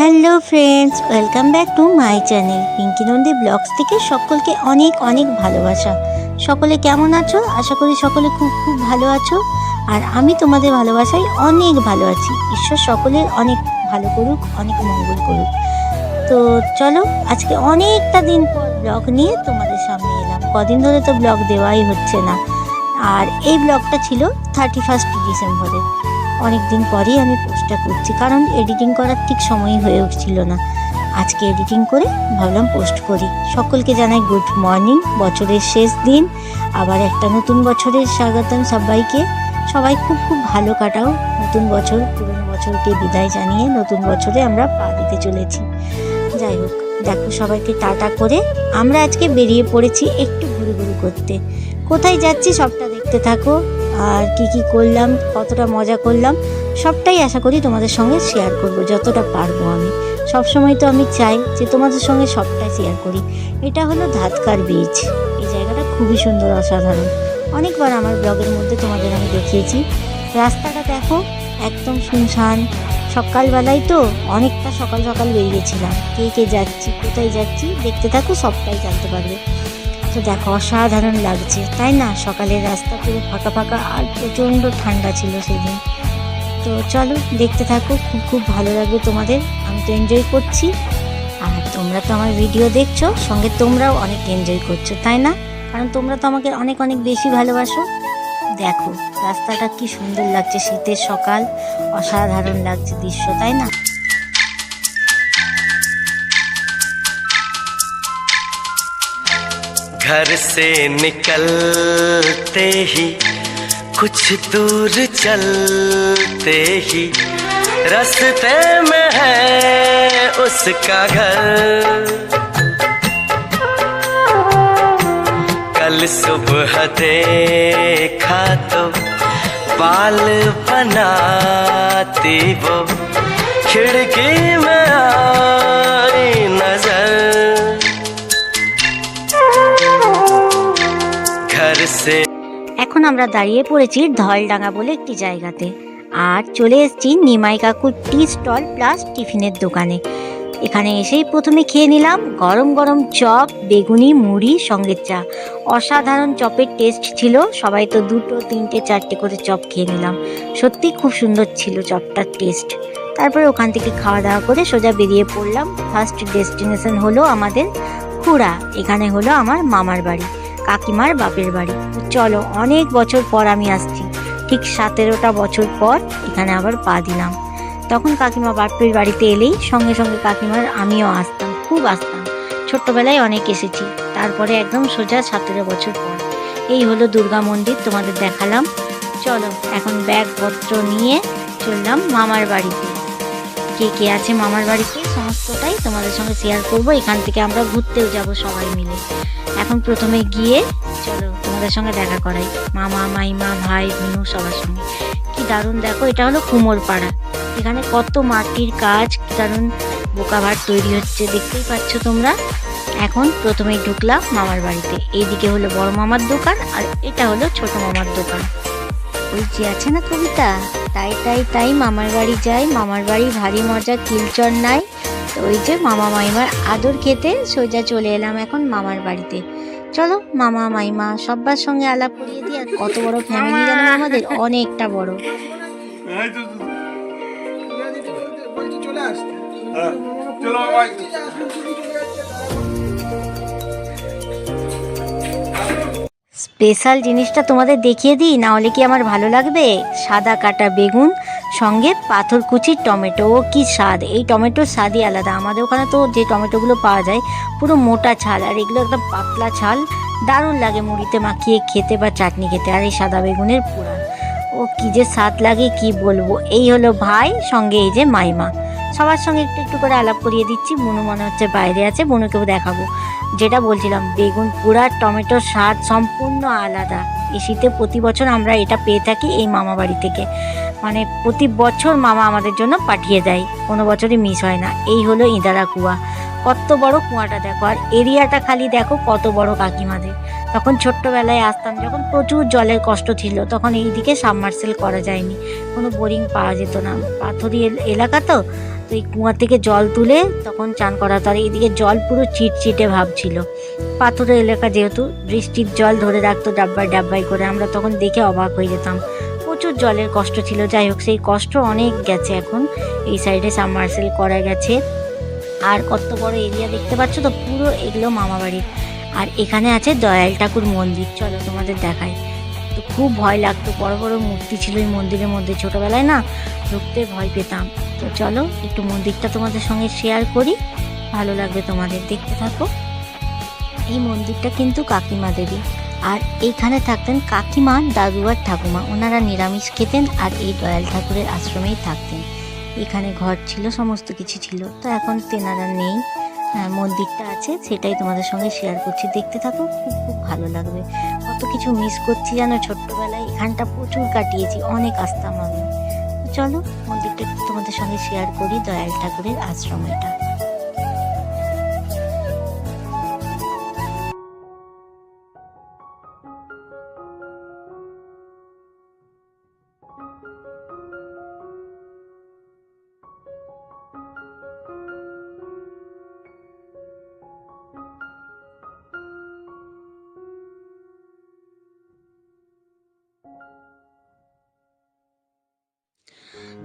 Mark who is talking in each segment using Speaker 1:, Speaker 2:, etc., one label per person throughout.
Speaker 1: Hello friends, welcome back to my channel Pinky Nandi vlogs থেকে সকলকে অনেক অনেক ভালোবাসা। সকলে কেমন আছো? আশা করি সকলে খুব খুব ভালো আছো। আর আমি তোমাদের ভালোবাসায় অনেক ভালো আছি। ঈশ্বর সকলের অনেক ভালো করুক, অনেক মঙ্গল করুক। তো চলো, আজকে অনেকটা দিন পর ব্লগ নিয়ে তোমাদের সামনে এলাম। কদিন ধরে তো ব্লগ দেওয়াই হচ্ছে না। আর এই ব্লগটা ছিল থার্টি ফার্স্ট ডিসেম্বরের অনেক দিন পরেই আমি পোস্টটা করছি। কারণ এডিটিং করার ঠিক সময় হয়ে উঠছিল না। আজকে এডিটিং করে ভাবলাম পোস্ট করি। সকলকে জানাই গুড মর্নিং বছরের শেষ দিন। আবার একটা নতুন বছরের স্বাগতম সবাইকে। সবাই খুব খুব ভালো কাটাও। নতুন বছর, পুরনো বছরকে বিদায় জানিয়ে নতুন বছরে আমরা পা দিতে চলেছি। যাই হোক, দেখো সবাইকে টাটা করে আমরা আজকে বেরিয়ে পড়েছি একটু ঘুরে ঘুরে করতে। কোথায় যাচ্ছি সবটা দেখতে থাকো। আর কি কি করলাম, কতটা মজা করলাম, সবটাই আশা করি তোমাদের সঙ্গে শেয়ার করব, যতটা পারব আমি। সব সময় তো আমি চাই যে তোমাদের সঙ্গে সবটাই শেয়ার করি। এটা হলো ধাতকার বীজ। এই জায়গাটা খুবই সুন্দর, অসাধারণ। অনেকবার আমার ব্লগের মধ্যে তোমাদের আমি দেখিয়েছি। রাস্তাটা দেখো, একদম শুনশান। সকালবেলায় তো অনেকটা সকাল সকাল বেরিয়েছিলাম। কে কে যাচ্ছি, কোথায় যাচ্ছি, দেখতে থাকো, সবটাই জানতে পারবে। তো দেখো, অসাধারণ লাগছে, তাই না? সকালের রাস্তা পুরো ফাঁকা ফাঁকা আর প্রচণ্ড ঠান্ডা ছিল সেদিন। তো চলো, দেখতে থাকো, খুব খুব ভালো লাগবে তোমাদের। আমি তো এনজয় করছি। আর তোমরা তো আমার ভিডিও দেখছ, সঙ্গে তোমরাও অনেক এনজয় করছ, তাই না? কারণ তোমরা তো আমাকে অনেক অনেক বেশি ভালোবাসো। দেখো, রাস্তাটা কি সুন্দর লাগছে, শীতের সকাল, অসাধারণ লাগছে দৃশ্য, তাই না?
Speaker 2: घर से निकलते ही, कुछ दूर चलते ही, रास्ते में है उसका घर। कल सुबह देखा तो बाल बनाती वो, खिड़की में आई नज़र।
Speaker 1: এখন আমরা দাঁড়িয়ে পড়েছি ধলডাঙ্গা বলে একটি জায়গাতে। আর চলে এসেছি নিমাই কাকুর টি স্টল প্লাস টিফিনের দোকানে। এখানে এসেই প্রথমে খেয়ে নিলাম গরম গরম চপ, বেগুনি, মুড়ি সঙ্গে চা। অসাধারণ চপের টেস্ট ছিল। সবাই তো দুটো, তিনটে, চারটে করে চপ খেয়ে নিলাম। সত্যি খুব সুন্দর ছিল চপটার টেস্ট। তারপরে ওখান থেকে খাওয়া দাওয়া করে সোজা বেরিয়ে পড়লাম। ফার্স্ট ডেস্টিনেশন হলো আমাদের খুড়া। এখানে হলো আমার মামার বাড়ি। কাকিমার বাপের বাড়ি। চলো, অনেক বছর পর আমি আসছি। ঠিক সতেরোটা বছর পর এখানে আবার পা দিলাম। তখন কাকিমা বাপের বাড়িতে এলেই সঙ্গে সঙ্গে কাকিমার আমিও আসতাম, খুব আসতাম। ছোট্টবেলায় অনেক এসেছি, তারপরে একদম সোজা সতেরো বছর পর। এই হলো দুর্গা মন্দির, তোমাদের দেখালাম। চলো, এখন ব্যাগপত্র নিয়ে চললাম মামার বাড়িতে। কে কে আছে মামার বাড়িতে, সমস্তটাই তোমাদের সঙ্গে শেয়ার করব। এখান থেকে আমরা ঘুরতেও যাব সবাই মিলে। এখন প্রথমে গিয়ে চলো তোমাদের সঙ্গে দেখা করাই। মামা, মাইমা, ভাই বোনু সবার সঙ্গে। কি দারুণ দেখো, এটা হলো কুমোর পাড়া এখানে কত মাটির কাজ দারুণ বোকা ভাট তৈরি হচ্ছে, দেখতেই পাচ্ছ তোমরা। এখন প্রথমে ঢুকলাম মামার বাড়িতে। এইদিকে হলো বড় মামার দোকান আর এটা হলো ছোট মামার দোকান। ওই যে আছে না কবিতা? তাই তাই তাই মামার বাড়ি যাই। মামার বাড়ি ভারী মজা কিলচর নাই। তো ওই যে মামা মাইমার আদর খেতে সোজা চলে এলাম এখন মামার বাড়িতে। চলো মামা মাইমা সবার সঙ্গে আলাপ করিয়ে দিই আর কত বড় ফ্যামিলি জানো আমাদের? অনেকটা বড়।
Speaker 3: চলে আসতে।
Speaker 4: চলো
Speaker 1: স্পেশাল জিনিসটা তোমাদের দেখিয়ে দিই, না হলে কি আমার ভালো লাগবে? সাদা কাটা বেগুন, সঙ্গে পাথর কুচির টমেটো। ও কি স্বাদ! এই টমেটোর স্বাদই আলাদা। আমাদের ওখানে তো যে টমেটোগুলো পাওয়া যায়, পুরো মোটা ছাল। আর এগুলো একদম পাতলা ছাল। দারুণ লাগে মুড়িতে মাখিয়ে খেতে বা চাটনি খেতে। আর এই সাদা বেগুনের পোড়া ও কি যে স্বাদ লাগে, কি বলব? এই হলো ভাই, সঙ্গে এই যে মাইমা। সবার সঙ্গে একটু একটু করে আলাপ করিয়ে দিচ্ছি। বুনু মনে হচ্ছে বাইরে আছে, বুনুকেও দেখাবো। যেটা বলছিলাম, বেগুন পোড়া টমেটোর স্বাদ সম্পূর্ণ আলাদা। এই শীতে প্রতি বছর আমরা এটা পেয়ে থাকি এই মামা বাড়ি থেকে। মানে প্রতি বছর মামা আমাদের জন্য পাঠিয়ে দেয়। কোনো বছরই মিস হয় না। এই হলো ইঁদারা কুয়া। কত বড় কুয়াটা দেখো। আর এরিয়াটা খালি দেখো কত বড় কাকিমাদের। তখন ছোট্টবেলায় আসতাম, যখন প্রচুর জলের কষ্ট ছিল, তখন এই দিকে সাবমার্সেল করা যায়নি। কোনো বোরিং পাওয়া যেত না। পাথরি এলাকা তো। তো এই কুয়া থেকে জল তুলে তখন চান করা হতো আর এইদিকে জল পুরো চিটচিটে ভাব ছিল। পাথরের এলাকা যেহেতু, বৃষ্টির জল ধরে রাখতো ডাব্বাই ডাব্বাই করে, আমরা তখন দেখে অবাক হয়ে যেতাম। প্রচুর জলের কষ্ট ছিল, যাই হোক, সেই কষ্ট অনেক গেছে এখন। এই সাইডে সাবমার্সেল করা গেছে। আর কত বড় এরিয়া দেখতে পাচ্ছ তো, পুরো এগুলো মামা বাড়ির আর এখানে আছে দয়াল ঠাকুর মন্দির। চলো তোমাদের দেখাই। তো খুব ভয় লাগতো। বড় বড় মূর্তি ছিল এই মন্দিরের মধ্যে। ছোটবেলায় না ঢুকতে ভয় পেতাম। তো চলো একটু মন্দিরটা তোমাদের সঙ্গে শেয়ার করি। ভালো লাগবে তোমাদের। দেখতে থাকো। এই মন্দিরটা কিন্তু কাকিমা দেবী। আর এইখানে থাকতেন কাকিমা দাদু আর ঠাকুমা। ওনারা নিরামিষ খেতেন আর এই দয়াল ঠাকুরের আশ্রমেই থাকতেন। এখানে ঘর ছিল, সমস্ত কিছু ছিল। তো এখন তেনারা নেই। মন্দিরটা আছে, সেটাই তোমাদের সঙ্গে শেয়ার করছি। দেখতে থাকো, খুব খুব ভালো লাগবে। কত কিছু মিস করছি যেন ছোট্টবেলায় এখানটা প্রচুর কাটিয়েছি, অনেক আসতাম আমি। চলো মন্দিরটা তোমাদের সঙ্গে শেয়ার করি, দয়াল ঠাকুরের আশ্রম এটা।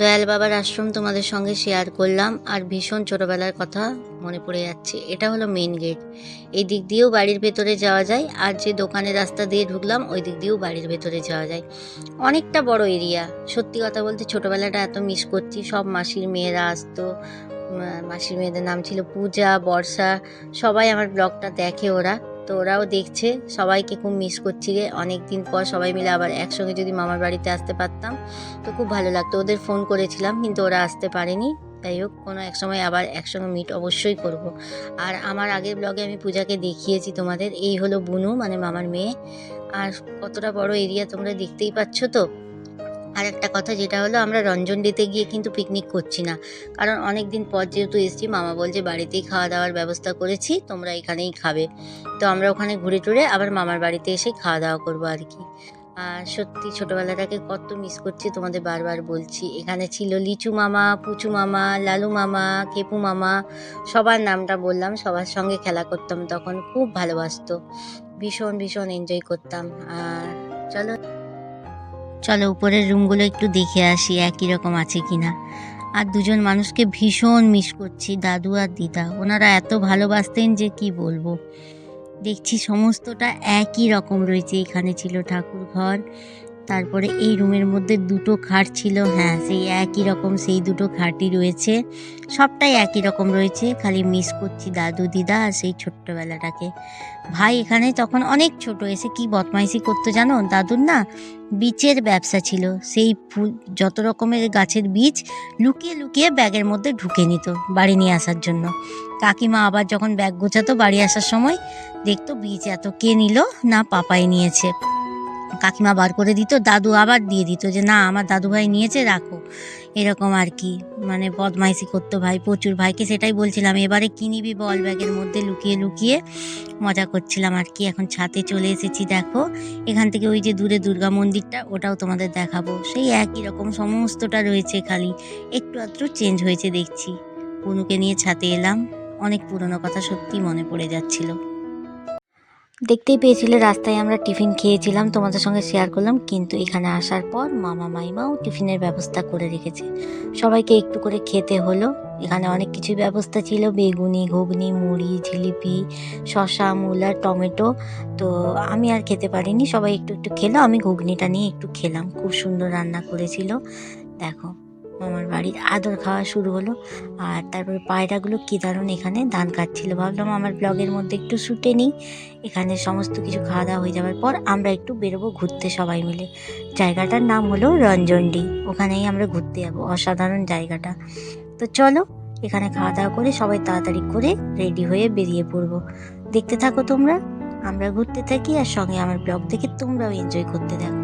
Speaker 1: দয়াল বাবার আশ্রম তোমাদের সঙ্গে শেয়ার করলাম আর ভীষণ ছোটবেলার কথা মনে পড়ে যাচ্ছে। এটা হলো মেন গেট এই দিক দিয়েও বাড়ির ভেতরে যাওয়া যায় আর যে দোকানের রাস্তা দিয়ে ঢুকলাম, ওই দিক দিয়েও বাড়ির ভেতরে যাওয়া যায়। অনেকটা বড় এরিয়া সত্যি কথা বলতে ছোটবেলাটা এত মিস করছি। সব মাসির মেয়েরা আসতো মাসির মেয়েদের নাম ছিল পূজা, বর্ষা, সবাই আমার ব্লগটা দেখে ওরা। তো ওরাও দেখছে, সবাইকে খুব মিস করছি রে। অনেক দিন পর সবাই মিলে আবার একসঙ্গে যদি মামার বাড়িতে আসতে পারতাম, তো খুব ভালো লাগতো। ওদের ফোন করেছিলাম, কিন্তু ওরা আসতে পারেনি। যাই হোক, কোনো এক সময় আবার একসঙ্গে মিট অবশ্যই করব। আর আমার আগের ব্লগে আমি পূজাকে দেখিয়েছি তোমাদের, এই হলো বুনু মানে মামার মেয়ে। আর কতটা বড় এরিয়া তোমরা দেখতেই পাচ্ছ তো? আর একটা কথা যেটা হলো, আমরা রঞ্জন রঞ্জনডিতে গিয়ে কিন্তু পিকনিক করছি না। কারণ অনেক দিন পর যেহেতু এসেছি, মামা বলছে বাড়িতেই খাওয়া দাওয়ার ব্যবস্থা করেছি, তোমরা এখানেই খাবে। তো আমরা ওখানে ঘুরে টুরে আবার মামার বাড়িতে এসে খাওয়া দাওয়া করব আর কি। আর সত্যি ছোটোবেলাটাকে কত মিস করছি, তোমাদের বারবার বলছি। এখানে ছিল লিচু মামা, পুচু মামা, লালু মামা কেপু মামা, সবার নামটা বললাম, সবার সঙ্গে খেলা করতাম তখন, খুব ভালোবাসতো। ভীষণ ভীষণ এনজয় করতাম। আর চলো চলো উপরের রুমগুলো একটু দেখে আসি, একই রকম আছে কি না আর দুজন মানুষকে ভীষণ মিস করছি, দাদু আর দিদা। ওনারা এত ভালোবাসতেন যে কি বলব। দেখছি সমস্তটা একই রকম রয়েছে, এখানে ছিল ঠাকুর ঘর তারপরে এই রুমের মধ্যে দুটো খাট ছিল হ্যাঁ সেই একই রকম, সেই দুটো খাটই রয়েছে। সবটাই একই রকম রয়েছে, খালি মিস করছি দাদু দিদা আর সেই ছোট্টবেলাটাকে। ভাই এখানে তখন অনেক ছোট, এসে কি বদমাইশি করতো জানো? দাদুর না বীজের ব্যবসা ছিল, সেই ফুল, যত রকমের গাছের বীজ লুকিয়ে লুকিয়ে ব্যাগের মধ্যে ঢুকে নিত বাড়ি নিয়ে আসার জন্য। কাকিমা আবার যখন ব্যাগ গোছাতো বাড়ি আসার সময়, দেখতো বীজ এত কে নিল না পাপাই নিয়েছে। কাকিমা বার করে দিত, দাদু আবার দিয়ে দিত যে, না, আমার দাদু ভাই নিয়েছে, রাখো। এরকম আর কি মানে বদমাইশি করতো ভাই, প্রচুর ভাইকে সেটাই বলছিলাম। এবারে কিনিবি বল ব্যাগের মধ্যে লুকিয়ে লুকিয়ে, মজা করছিলাম আর কি। এখন ছাদে চলে এসেছি, দেখো। এখান থেকে ওই যে দূরে দুর্গা মন্দিরটা, ওটাও তোমাদের দেখাবো। সেই একই রকম সমস্তটা রয়েছে খালি, একটু আধটু চেঞ্জ হয়েছে দেখছি। পুনুকে নিয়ে ছাদে এলাম, অনেক পুরনো কথা সত্যি মনে পড়ে যাচ্ছিল। দেখতেই পেয়েছিলে রাস্তায় আমরা টিফিন খেয়েছিলাম, তোমাদের সঙ্গে শেয়ার করলাম, কিন্তু এখানে আসার পর মামা মাইমাও টিফিনের ব্যবস্থা করে রেখেছে। সবাইকে একটু করে খেতে হলো। এখানে অনেক কিছুই ব্যবস্থা ছিল, বেগুনি, ঘুগনি, মুড়ি, জিলিপি, শসা, মূলা টমেটো। তো আমি আর খেতে পারিনি, সবাই একটু একটু খেলো, আমি ঘুগনিটা নিয়ে একটু খেলাম, খুব সুন্দর রান্না করেছিল। দেখো। মামার বাড়ির আদর খাওয়া শুরু হলো। আর তারপরে পায়রাগুলো কী দারুণ এখানে ধান কাটছিল। ভাবলাম আমার ব্লগের মধ্যে একটু শুটে নিই। এখানে সমস্ত কিছু খাওয়া দাওয়া হয়ে যাওয়ার পর আমরা একটু বেরোবো ঘুরতে সবাই মিলে। জায়গাটার নাম হলো রঞ্জনডি। ওখানেই আমরা ঘুরতে যাব। অসাধারণ জায়গাটা। তো চলো, এখানে খাওয়া দাওয়া করে সবাই তাড়াতাড়ি করে রেডি হয়ে বেরিয়ে পড়ব। দেখতে থাকো তোমরা। আমরা ঘুরতে থাকি আর সঙ্গে আমার ব্লগ থেকে তোমরাও এনজয় করতে থাকো।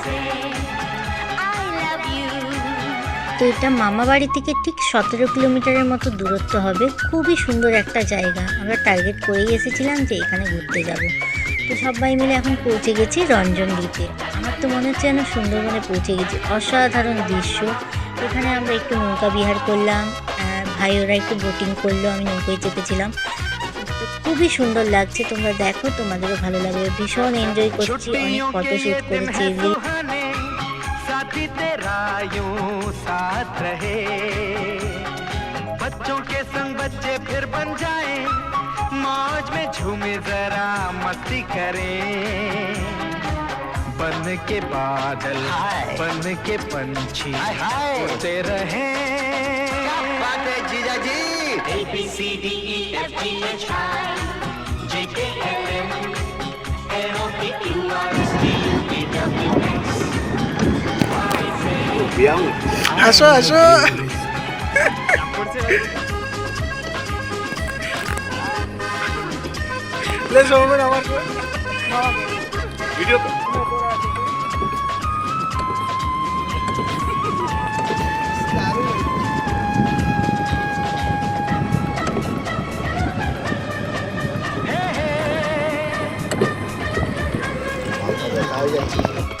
Speaker 5: Z
Speaker 1: তো এটা মামা বাড়ি থেকে ঠিক সতেরো কিলোমিটারের মতো দূরত্ব হবে। খুবই সুন্দর একটা জায়গা। আমরা টার্গেট করেই এসেছিলাম যে এখানে ঘুরতে যাব। তো সবাই মিলে এখন পৌঁছে গেছি রঞ্জন দ্বীপে। আমার তো মনে হচ্ছে যেন সুন্দরবনে পৌঁছে গেছি। অসাধারণ দৃশ্য। এখানে আমরা একটু নৌকা বিহার করলাম। আহ, ভাই ওরা একটু বোটিং করল আমি নৌকায় চেপেছিলাম। খুবই সুন্দর লাগছে। তোমরা দেখো তোমাদেরও ভালো লাগবে। ভীষণ এনজয় করছি। অনেক ফটো শ্যুট করেছি।
Speaker 5: साथी तेरा यूँ साथ रहे। बच्चों के संग बच्चे फिर बन जाए मौज में झूमे जरा मस्ती करें। बन के बादल बन के पंछी उड़ते रहे। जीजा जी A B C D E F G H I J K
Speaker 3: আসো আসো আমার video
Speaker 6: Oh,
Speaker 5: yeah.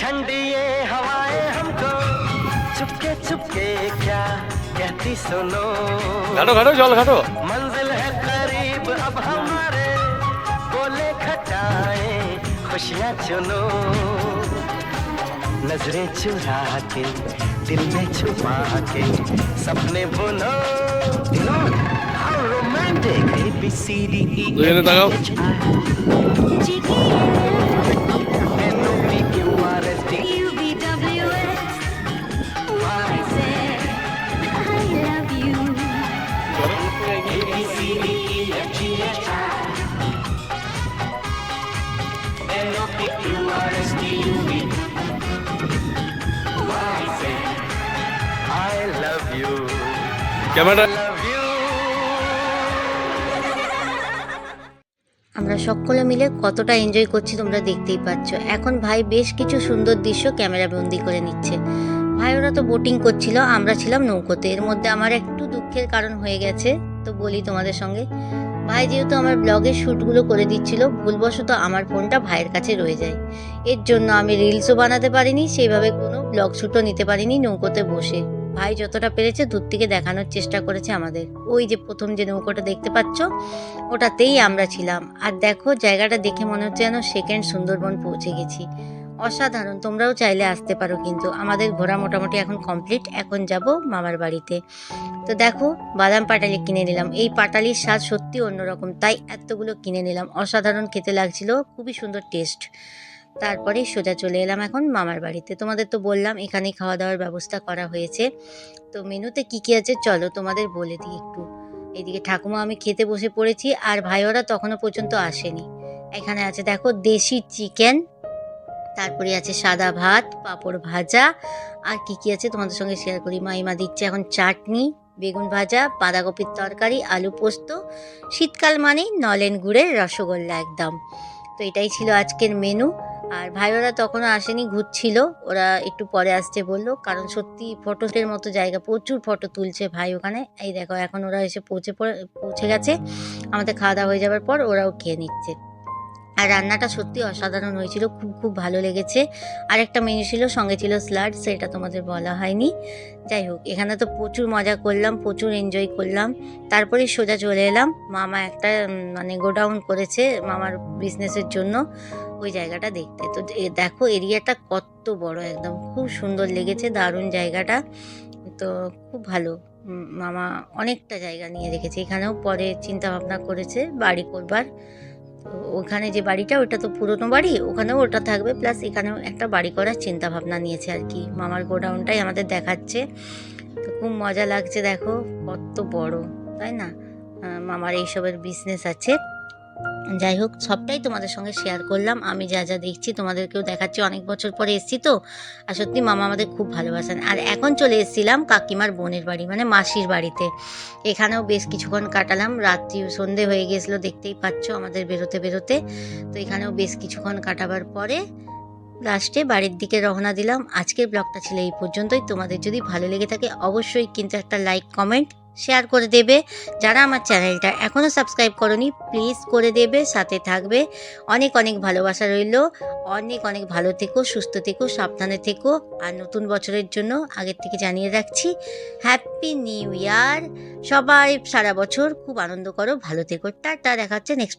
Speaker 5: ठंडी ये हवाएँ हमको। चुपके चुपके क्या कहती सुनो।
Speaker 2: घटो घटो चल घटो।
Speaker 5: मंजिल है करीब अब हमारे बोले खटाए खुशियाँ चुनो। नज़रें चुरा के दिल में छुपा के सपने बुनो। दिलो how
Speaker 6: romantic A B C D you.
Speaker 2: Camera
Speaker 1: আমরা সকলে মিলে কতটা এনজয় করছি তোমরা দেখতেই পাচ্ছ। এখন ভাই বেশ কিছু সুন্দর দৃশ্য ক্যামেরা বন্দি করে নিচ্ছে। ভাই, ওরা তো বোটিং করছিল, আমরা ছিলাম নৌকোতে। এর মধ্যে আমার একটু দুঃখের কারণ হয়ে গেছে, তো বলি তোমাদের সঙ্গে। ভাই যেহেতু আমার ব্লগের শ্যুটগুলো করে দিচ্ছিল, ভুলবশত আমার ফোনটা ভাইয়ের কাছে রয়ে যায়। এর জন্য আমি রিলসও বানাতে পারিনি, সেইভাবে কোনো ব্লগ শ্যুটও নিতে পারিনি নৌকোতে বসে। ভাই যতটা পেরেছে দূর থেকে দেখানোর চেষ্টা করেছে আমাদের। ওই যে প্রথম যে নৌকোটা দেখতে পাচ্ছ, ওটাতেই আমরা ছিলাম। আর দেখো, জায়গাটা দেখে মনে হচ্ছে যেন সেকেন্ড সুন্দরবন পৌঁছে গেছি। অসাধারণ, তোমরাও চাইলে আসতে পারো কিন্তু। আমাদের ঘোরা মোটামুটি এখন কমপ্লিট, এখন যাব মামার বাড়িতে। তো দেখো, বাদাম পাটালি কিনে নিলাম। এই পাটালির স্বাদ সত্যি অন্যরকম, তাই এতগুলো কিনে নিলাম। অসাধারণ খেতে লাগছিল, খুবই সুন্দর টেস্ট তারপরে সোজা চলে এলাম এখন মামার বাড়িতে। তোমাদের তো বললাম, এখানেই খাওয়া দাওয়ার ব্যবস্থা করা হয়েছে। তো মেনুতে কি কি আছে চলো তোমাদের বলে দিই একটু। এদিকে ঠাকুমা, আমি খেতে বসে পড়েছি আর ভাইওরা তখনও পর্যন্ত আসেনি। এখানে আছে দেখো দেশি চিকেন, তারপরে আছে সাদা ভাত, পাঁপড় ভাজা, আর কি কি আছে তোমাদের সঙ্গে শেয়ার করি। মাইমা দিচ্ছে এখন চাটনি, বেগুন ভাজা, বাঁধাকপির তরকারি, আলু পোস্ত, শীতকাল মানেই নলেন গুড়ের রসগোল্লা একদম। তো এটাই ছিল আজকের মেনু আর ভাই ওরা তখনও আসেনি, ঘুরছিল। ওরা একটু পরে আসতে বলল, কারণ সত্যি ফটোটের মতো জায়গা, প্রচুর ফটো তুলছে ভাই ওখানে। এই দেখো, এখন ওরা এসে পৌঁছে পৌঁছে গেছে। আমাদের খাওয়া দাওয়া হয়ে যাওয়ার পর ওরাও খেয়ে নিচ্ছে। আর রান্নাটা সত্যি অসাধারণ হয়েছিল, খুব খুব ভালো লেগেছে। আর একটা মেনু ছিল, সঙ্গে ছিল স্লাড সেটা তোমাদের বলা হয়নি। যাই হোক, এখানে তো প্রচুর মজা করলাম, প্রচুর এনজয় করলাম। তারপরে সোজা চলে এলাম। মামা একটা মানে গোডাউন করেছে মামার বিজনেসের জন্য। ওই জায়গাটা দেখতে। তো দেখো, এরিয়াটা কত বড় একদম। খুব সুন্দর লেগেছে, দারুণ জায়গাটা। তো খুব ভালো। মামা অনেকটা জায়গা নিয়ে রেখেছে। এখানেও পরে চিন্তা ভাবনা করেছে, বাড়ি করবার। ওখানে যে বাড়িটা, ওটা তো পুরনো বাড়ি, ওখানেও ওটা থাকবে। প্লাস এখানেও একটা বাড়ি করার চিন্তা ভাবনা নিয়েছে আর কি। মামার গোডাউনটাই আমাদের দেখাচ্ছে। তো খুব মজা লাগছে, দেখো। কত বড়, তাই না? মামার এইসবের বিজনেস আছে। যাই হোক, সবটাই তোমাদের সঙ্গে শেয়ার করলাম। আমি যা যা দেখছি তোমাদেরকেও দেখাচ্ছি। অনেক বছর পরে এসেছি তো। আর সত্যি মামা আমাদের খুব ভালোবাসেন। আর এখন চলে এসেছিলাম কাকিমার বোনের বাড়ি মানে মাসির বাড়িতে। এখানেও বেশ কিছুক্ষণ কাটালাম। রাত্রি সন্ধে হয়ে গেছিল, দেখতেই পাচ্ছ আমাদের বেরোতে বেরোতে। তো এখানেও বেশ কিছুক্ষণ কাটাবার পরে লাস্টে বাড়ির দিকে রওনা দিলাম। আজকের ব্লগটা ছিল এই পর্যন্তই। তোমাদের যদি ভালো লেগে থাকে, অবশ্যই কিন্তু একটা লাইক কমেন্ট শেয়ার করে দেবে। যারা আমার চ্যানেলটা এখনও সাবস্ক্রাইব করনি প্লিজ করে দেবে, সাথে থাকবে। অনেক অনেক ভালোবাসা রইল। অনেক অনেক ভালো থেকো, সুস্থ থেকো, সাবধানে থেকো। আর নতুন বছরের জন্য আগের থেকে জানিয়ে রাখছি হ্যাপি নিউ ইয়ার সবাই সারা বছর খুব আনন্দ করো, ভালো থেকো। টাটা দেখাচ্ছে নেক্সট